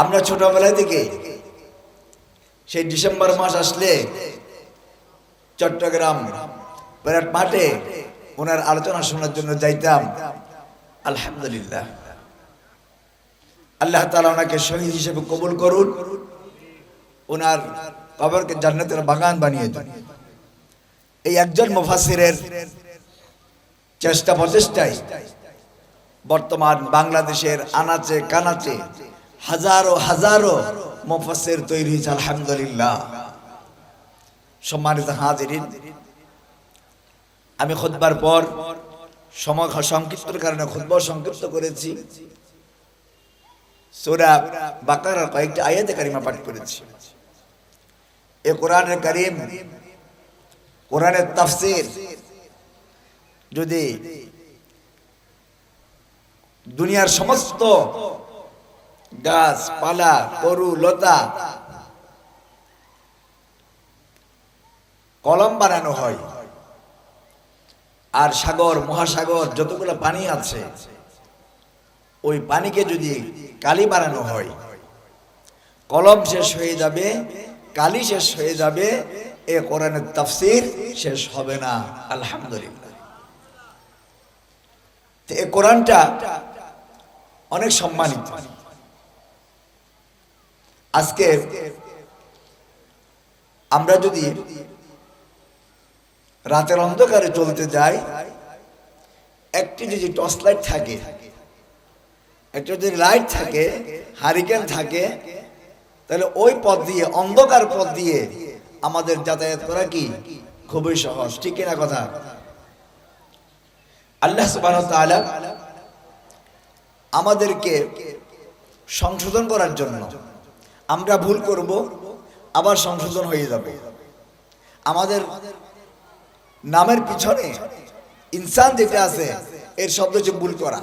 আমরা ছোটবেলা থেকে সেই ডিসেম্বর মাস আসলে চট্টগ্রাম প্যারেড মাঠে ওনার আলোচনা শোনার জন্য যাইতাম। আলহামদুলিল্লাহ। আল্লাহ তালা ওনাকে শহীদ হিসেবে কবুল করুন। ওনার কবরকে জান্নাতের বাগান বানিয়ে দিন। এই একজন মুফাসিরের চেষ্টা প্রচেষ্টায় বর্তমান বাংলাদেশের আনাচে কানাচে হাজারো হাজারো মুফাসির তৈরি হয়েছে, আলহামদুলিল্লাহ। সম্মানিত হাজিরিন, আমি খুতবার পর সময় সংক্ষিপ্তর কারণে খুতবা সংক্ষিপ্ত করেছি। সূরা বাকারার কয়েকটি আয়াতে কারিমা পাঠ করেছি। এ কোরআনের কারিম, কোরআনের তাফসির যদি দুনিয়ার সমস্ত গাছপালা তরু লতা। কলম বানানো হয়। আর সাগর, মহাসাগর, যতগুলো পানি আছে, ওই পানিকে যদি কালি বানানো হয়, কলম শেষ হয়ে যাবে, কালি শেষ হয়ে যাবে, এ কোরআনের তাফসির শেষ হবে না, আলহামদুলিল্লাহ। এ কোরআনটা অনেক সম্মানিত। আজকে আমরা যদি রাতের অন্ধকারে চলতে যাই, একটি যদি টর্চ লাইট থাকে, একটা যদি লাইট থাকে, হারিকেন থাকে, তাহলে ওই পথ দিয়ে, অন্ধকার পথ দিয়ে আমাদের যাতায়াত করা কি? খুবই সহজ। ঠিক কিনা কথা? আল্লাহ আমাদেরকে সংশোধন করার জন্য আমরা ভুল করব, আবার সংশোধন হয়ে যাবে। আমাদের নামের পিছনে ইনসান যেটা আছে, এর শব্দ হচ্ছে ভুল করা।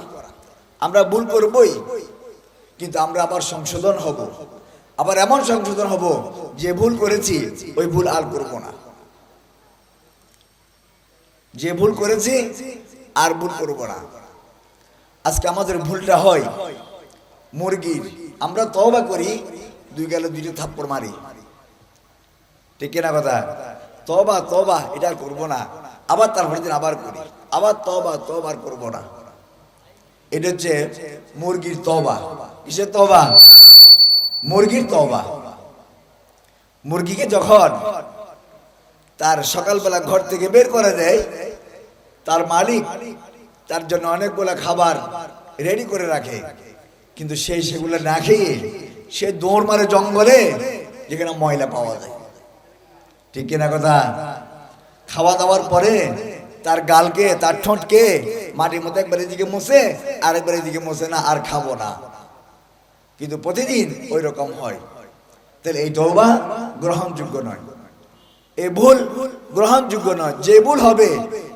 আমরা ভুল করবই, কিন্তু আমরা আবার সংশোধন হব। আবার এমন সংশোধন হব, যে ভুল করেছি, ওই ভুল আর করব না। যে ভুল করেছি, আর ভুল করব না। আজকে আমাদের ভুলটা হয় মুরগির। আমরা তওবা করি দুই গেলে দুইটা থাপ্পড় মারি। ঠিক কিনা কথা? তবা তবা এটা করব না। আবার তারপরে দিন আবার করি। আবার তবা তবা আর করব না। এটা হচ্ছে মুরগির তবা তবা মুরগির তবা মুরগিকে যখন তার সকালবেলা ঘর থেকে বের করে দেয়, তার মালিক তার জন্য অনেকগুলা খাবার রেডি করে রাখে। কিন্তু সেই সেগুলো না খেয়ে সে দৌড় মারে জঙ্গলে যেখানে ময়লা পাওয়া যায়। ঠিক কিনা কথা? খাওয়া দাওয়ার পরে তার গালকে, তার ঠোঁটকে মাটির মধ্যে একবার এদিকে মুছে আর একবার এদিকে মুছে না, আর খাব না। কিন্তু প্রতিদিন ওই রকম হয়। তাহলে এই তৌবা গ্রহণযোগ্য নয়। এই ভুল গ্রহণযোগ্য নয়। যে ভুল হবে,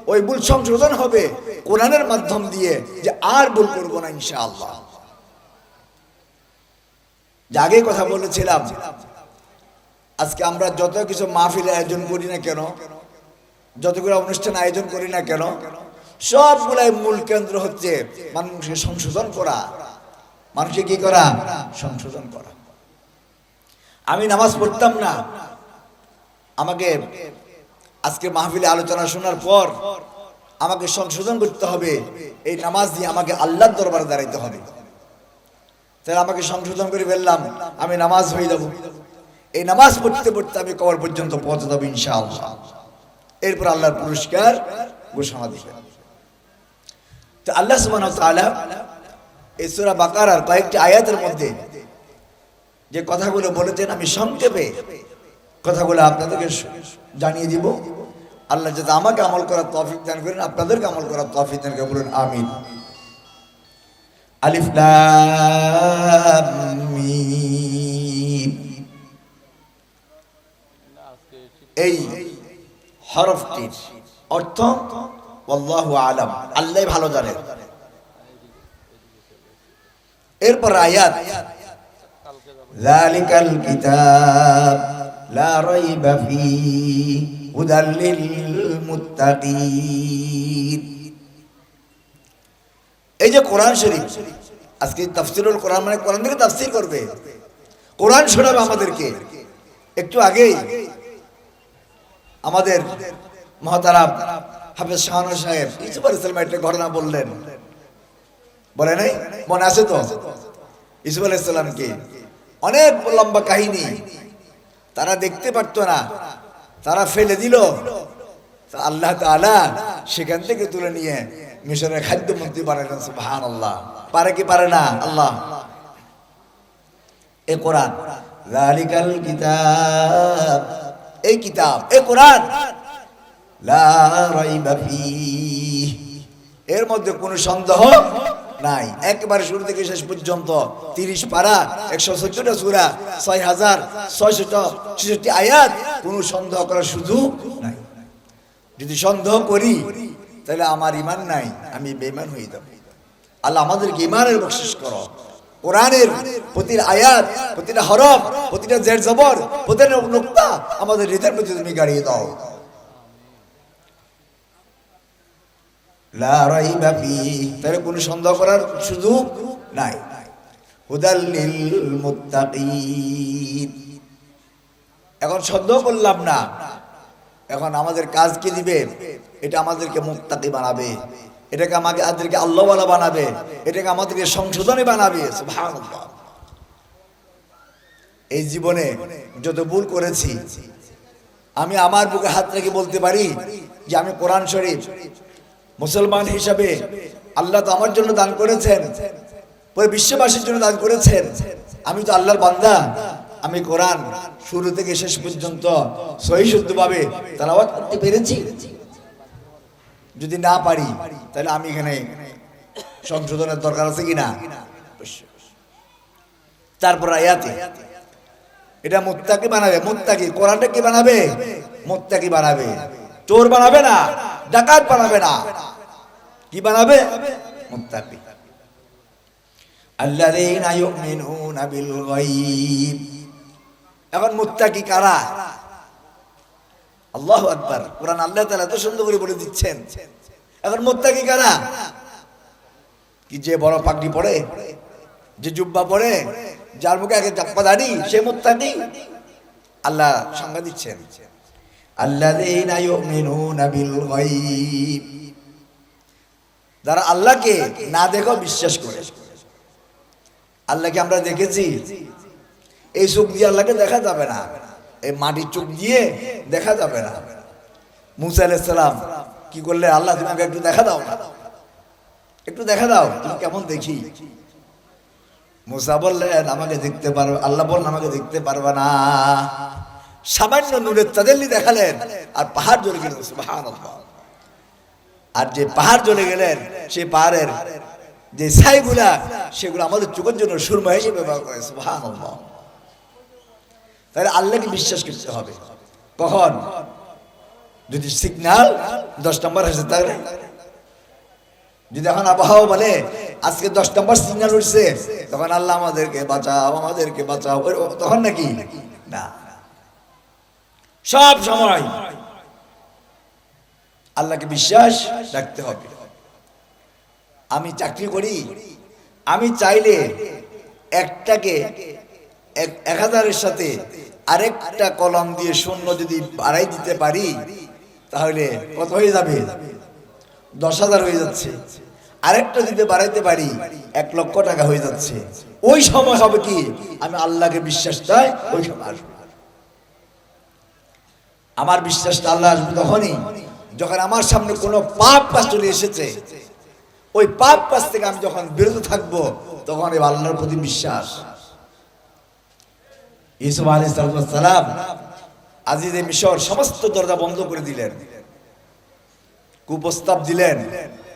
ওই ভুল সংশোধন হবে কোরআনের মাধ্যম দিয়ে যে আর ভুল করব না ইনশাআল্লাহ। যে আগে কথা বলেছিলাম, আজকে আমরা যত কিছু মাহফিল আয়োজন করি না কেন, যতগুলো অনুষ্ঠান আয়োজন করি না কেন, সবগুলাই মূল কেন্দ্র হচ্ছে মানুষকে সংশোধন করা। মানুষকে কি করা? সংশোধন করা। আমি নামাজ পড়তাম না। আমাকে আজকে মাহফিলে আলোচনা শোনার পর আমাকে সংশোধন করতে হবে। এই নামাজ দিয়ে আমাকে আল্লাহর দরবারে দাঁড়াইতে হবে। তাহলে আমাকে সংশোধন করে ফেললাম, আমি নামাজ হয়ে যাব। এই নামাজ পড়তে পড়তে আমি কবর পর্যন্ত পৌঁছে যাব ইনশাআল্লাহ। এরপর আল্লাহর পুরস্কার ঘোষণা দিবেন। তো আল্লাহ ওয়া তাআলা এই বাকারার কয়েকটি আয়াতের মধ্যে যে কথাগুলো বলেছেন, আমি সংক্ষেপে কথাগুলো আপনাদেরকে জানিয়ে দিব। আল্লাহ যাতে আমাকে আমল করার তৌফিক দান করেন, আপনাদেরকে আমল করার তৌফিক দান করেন বলুন, আমিন। আলিফ এই হরফটির অর্থ আল্লাহু আলাম। আল্লাহ ভালো জানেন এরপর আয়াত যালিকাল কিতাব লা রাইবা ফীহি হুদাল লিল মুত্তাকিন। এই যে কোরআন শরীফ, আজকে তাফসিরুল কোরআন মানে কোরআন থেকে তাফসির করবে। কোরআন শোনাবে আমাদেরকে। একটু আগেই আমাদের মহাতারাম হাফেজ শাহানু সাহেব ইসুফ আল ইসলাম একটা ঘটনা বললেন। বলে নাই? মনে আছে তো? ইসলামকে অনেক লম্বা কাহিনী। তারা দেখতে পারতো না। তারা ফেলে দিল। আল্লাহ তাআলা সেখান থেকে তুলে নিয়ে মিশরের খাদ্যমন্ত্রী বানালেন সুবহান আল্লাহ পারে কি পারে না? আল্লাহ। এ কোরআন। জালিকাল কিতাব। এই কিতাব, এ কোরআন। এর মধ্যে কোনো সন্দেহ নাই। একবারে শুরু থেকে শেষ পর্যন্ত তিরিশ পারা, একশো চোদ্দটা সুরা ছয় হাজার ছয়শত ছেষট্টি আয়াত, কোনো সন্দেহ করার সুযোগ নাই। যদি সন্দেহ করি তাহলে আমার ইমান নাই, আমি বেমান হয়ে যাব। আল্লাহ আমাদেরকে ইমানের বকশিস করো। কোরআনের প্রতিটা আয়াত প্রতিটা হরফ প্রতিটা জের জবর প্রতিটা নোক্তা আমাদের হৃদয়ের প্রতি তুমি গাড়িয়ে দাও। তাহলে কোনো সন্দেহ করার সুযোগ নাই। এখন সন্দেহ করলাম না। এখন আমাদের কাজ কি দিবে? এটা আমাদেরকে মুক্তাকি বানাবে। এটাকে আমাকে আমাদেরকে আল্লাহওয়ালা বানাবে। এটাকে আমাদেরকে সংশোধনে বানাবে। এই জীবনে যত ভুল করেছি, আমি আমার বুকে হাত রেখে বলতে পারি যে আমি কোরআন শরীফ মুসলমান হিসাবে আল্লাহ তো আমার জন্য দান করেছেন, পুরো বিশ্ববাসীর জন্য দান করেছেন। আমি তো আল্লাহর বান্দা। আমি কোরআন শুরু থেকে শেষ পর্যন্ত সহি শুদ্ধভাবে তালাওয়াত করতে পেরেছি। যদি না পারি, তাহলে আমি এখানে সংশোধনের দরকার আছে কি না তারপর আয়াতে, এটা মুত্তাকি বানাবে, মুত্তাকি, কোরআনটা কি বানাবে? মুত্তাকি বানাবে। চোর বানাবে না, ডাকাত বানাবে না। কি বানাবে? মুত্তাকি। গায়ব। এখন মুত্তাকি কারা? আল্লাহু আকবার। কোরআন আল্লাহ তাআলা এত সুন্দর করে বলে দিচ্ছেন। এখন মুত্তাকি কারা? কি যে বড় পাগড়ি পরে, যে জুব্বা পরে, যার মুখে আগে চাপ্পা দাড়ি, সে মুত্তাকি? আল্লাহ সংজ্ঞা দিচ্ছেন। যারা আল্লাহকে না দেখো, বিশ্বাস করে। আল্লাহকে আমরা দেখেছি। এই চোখ দিয়ে আল্লাহকে দেখা যাবে না। এই মাটির চোখ দিয়ে দেখা যাবে না। মুসা আলাইসালাম কি করলে, আল্লাহ তুমি আমাকে একটু দেখা দাও একটু দেখা দাও, তুমি কেমন দেখি? মুসা বললেন, আমাকে দেখতে পারবে আল্লাহ বললেন, আমাকে দেখতে পারবে না। সামান্য নূরের তাদেরলি দেখালেন, আর পাহাড় জ্বলে গেল, সুবহানাল্লাহ। আর যে পাহাড় জ্বলে গেলেন সেই পাহাড়ের যে ছাইগুলা, সেগুলো আমাদের চোখের জন্য সুরমা হিসেবে ব্যবহার করে, সুবহানাল্লাহ। তাহলে আল্লাহকে বিশ্বাস করতে হবে। কখন? যদি সিগন্যাল দশ নম্বর আছে তাহলে। যদি এখন আবহাওয়া বলে, আজকে দশ নম্বর সিগন্যাল উঠছে, তখন আল্লাহ আমাদেরকে বাঁচাও আমাদেরকে বাঁচাও তখন নাকি? না। সব সময়। আল্লাহকে বিশ্বাস রাখতে হবে। আমি চাকরি করি, আমি চাইলে একটাকে এক এক হাজারের সাথে আরেকটা কলম দিয়ে শূন্য যদি বাড়াই দিতে পারি, তাহলে কত হয়ে যাবে? দশ হাজার হয়ে যাচ্ছে। আরেকটা যদি বাড়াইতে পারি, এক লক্ষ টাকা হয়ে যাচ্ছে। ওই সময় হবে কি? আমি আল্লাহকে বিশ্বাস চাই ওই সময় আসবে। আমার বিশ্বাসটা আল্লাহ আসবে তখনই, যখন আমার সামনে কোনো পাপ কাজ চলে এসেছে। ওই পাপ কাজ থেকে আমি যখন বিরত থাকব, তখন আল্লাহর প্রতি বিশ্বাস। আলী সালাম মিশর সমস্ত দরজা বন্ধ করে দিলেন। কুপ্রস্তাব দিলেন।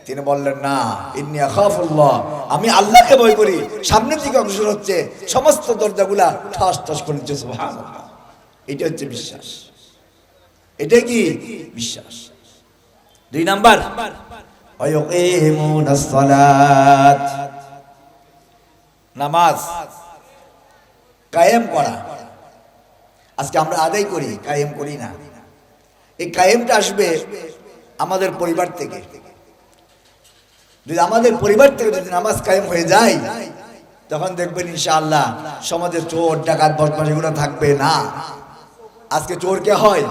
তিনি বললেন, না, ইন্নি আমি আল্লাহকে ভয় করি। সামনের দিকে অগ্রসর হচ্ছে সমস্ত দরজাগুলা ঠাস ঠাস করে এটা হচ্ছে বিশ্বাস। এটা কি? বিশ্বাস। দুই নাম্বার নামাজ কায়েম করা। আজকে আমরা আদায় করি, কায়েম করি না। এই কায়েমটা আসবে আমাদের পরিবার থেকে। যদি আমাদের পরিবার থেকে যদি নামাজ কায়েম হয়ে যায়, তখন দেখবেন ইনশাআল্লাহ সমাজে চোর, ডাকাত, বদমাশ এগুলো থাকবে না। আজকে চোর কে হয়?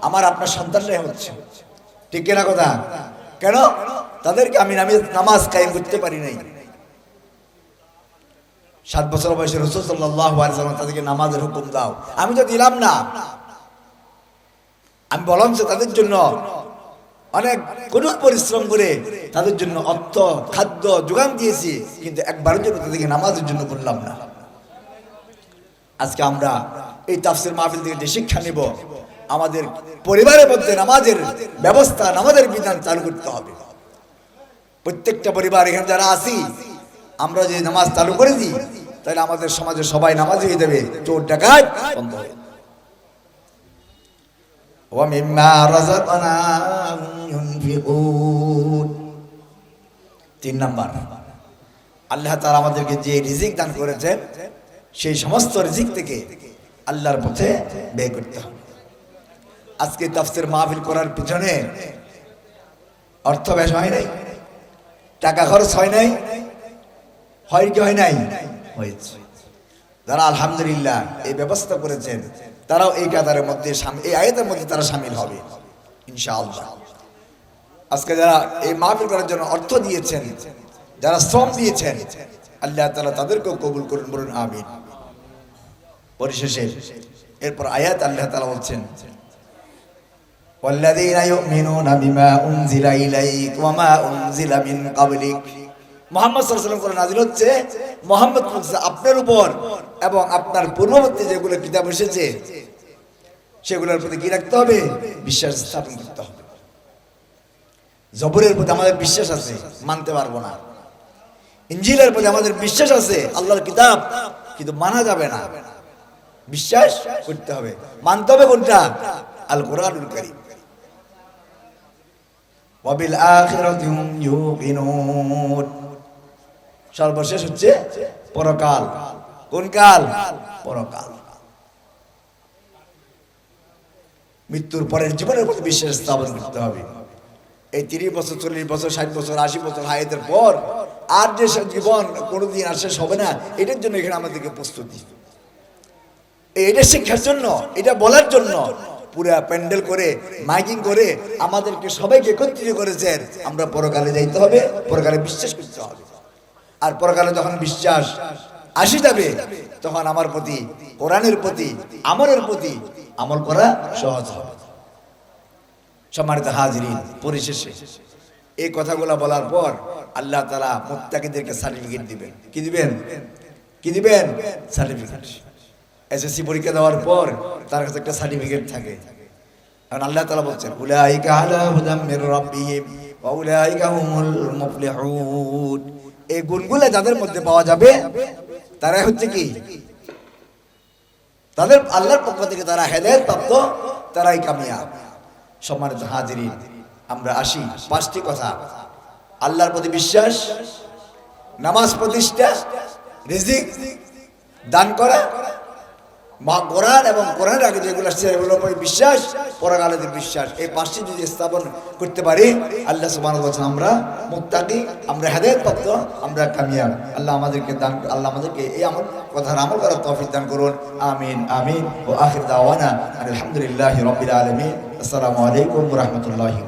আমার, আপনার সন্তানরাই হচ্ছে। ঠিক কিনা কথা? কেন? তাদেরকে আমি নামি- নামাজ কায়েম করতে পারি নাই। সাত বছর বয়সে রসুল সাল্লাহ সাল্লাম তাদেরকে নামাজের হুকুম দাও। আমি তো দিলাম না। আমি বললাম যে তাদের জন্য অনেক কঠোর পরিশ্রম করে তাদের জন্য অর্থ, খাদ্য যোগান দিয়েছি, কিন্তু একবারের জন্য তাদেরকে নামাজের জন্য বললাম না। আজকে আমরা এই তাফসির মাহফিল থেকে যে শিক্ষা নিব, আমাদের পরিবারের মধ্যে নামাজের ব্যবস্থা, নামাজের বিধান চালু করতে হবে। প্রত্যেকটা পরিবার এখানে যারা আছি আমরা যদি নামাজ চালু করে দিই, তাহলে আমাদের সমাজে সবাই নামাজ হয়ে দেবে চোর, ডাকাত, বন্ধ হবে তিন নাম্বার, আল্লাহ তারা আমাদেরকে যে রিজিক দান করেছেন, সেই সমস্ত রিজিক থেকে আল্লাহর পথে ব্যয় করতে হবে। আজকে তাফসির মাহফিল করার পিছনে অর্থ ব্যয় হয় নাই, টাকা খরচ হয় নাই হয় কি হয় নাই হয়েছে যারা আলহামদুলিল্লাহ এই ব্যবস্থা করেছেন তারাও এই কাতারের মধ্যে সাম- এই আয়াতের মধ্যে তারা সামিল হবে ইনশাআল্লাহ আজকে যারা এই মাহফিল করার জন্য অর্থ দিয়েছেন যারা শ্রম দিয়েছেন আল্লাহ তাআলা তাদেরকেও কবুল করুন বলুন আমিন পরিশেষে এরপর আয়াত আল্লাহ তাআলা বলছেন والذين يؤمنون بما أنزل إليك وما أنزل من قبلك মোহাম্মদ সাল্লাল্লাহু করে হচ্ছে, মোহাম্মদ আপনার উপর এবং আপনার পূর্ববর্তী যেগুলো কিতাব এসেছে, সেগুলোর প্রতি কি রাখতে হবে? বিশ্বাস স্থাপন করতে হবে। জবরের প্রতি আমাদের বিশ্বাস আছে, মানতে পারব না। ইঞ্জিলের প্রতি আমাদের বিশ্বাস আছে, আল্লাহর কিতাব কিন্তু মানা যাবে না। বিশ্বাস করতে হবে। মানতে হবে কোনটা? আল কোরআনুল কারীম। আখিরাতি হুম ইউকিনুন। সর্বশেষ হচ্ছে পরকাল। কোন কাল? পরকাল। মৃত্যুর পরের জীবনের প্রতি বিশ্বাস স্থাপন করতে হবে। এই তিরিশ বছর, চল্লিশ বছর, ষাট বছর, আশি বছর হায়াতের পর আর যে জীবন কোনোদিন আর শেষ হবে না, এটার জন্য এখানে আমাদেরকে প্রস্তুতি। এটা শিক্ষার জন্য, এটা বলার জন্য পুরা প্যান্ডেল করে, মাইকিং করে আমাদেরকে সবাইকে একত্রিত করেছেন। আমরা পরকালে যাইতে হবে, পরকালে বিশ্বাস করতে হবে। আর পরকালে যখন বিশ্বাস আসি যাবে, তখন আমার প্রতি, কোরআনের প্রতি, আমলের প্রতি আমল করা সহজ হবে। সম্মানিত হাজিরিন, পরিশেষে এই কথাগুলো বলার পর আল্লাহ তালা মোত্তাকিদেরকে সার্টিফিকেট দিবেন। কি দিবেন? কি দিবেন? সার্টিফিকেট। এসএসসি পরীক্ষা দেওয়ার পর তার কাছে একটা সার্টিফিকেট থাকে। কারণ আল্লাহ তালা বলছেন, উলাইকা আলা হুদাম রাব্বিহিম ওয়া উলাইকা হুমুল মুফলিহুন। এই গুণগুলো যাদের মধ্যে পাওয়া যাবে, তারাই হচ্ছে কি? তাদের আল্লাহর পক্ষ থেকে তারা হেদায়ত প্রাপ্ত, তারাই কামিয়াব। সম্মানিত হাজিরিন, আমরা আসি পাঁচটি কথা। আল্লাহর প্রতি বিশ্বাস, নামাজ প্রতিষ্ঠা, রিজিক দান করা মা কোরআন এবং কোরআনের আগে যেগুলো আসছে উপরে বিশ্বাস পরাকালের বিশ্বাস। এই পাঁচটি যদি স্থাপন করতে পারি, আল্লাহ সুবাহ আমরা মুক্তাকি আমরা হেদায়ত প্রাপ্ত আমরা কামিয়াব। আল্লাহ আমাদেরকে দান, আল্লাহ আমাদেরকে এই আমল, কথার আমল করার তৌফিক দান করুন। আমিন আমিন। ও আখির দাওয়ানা আলহামদুলিল্লাহ রবিল আলমিন। আসসালামু আলাইকুম রহমতুল্লাহি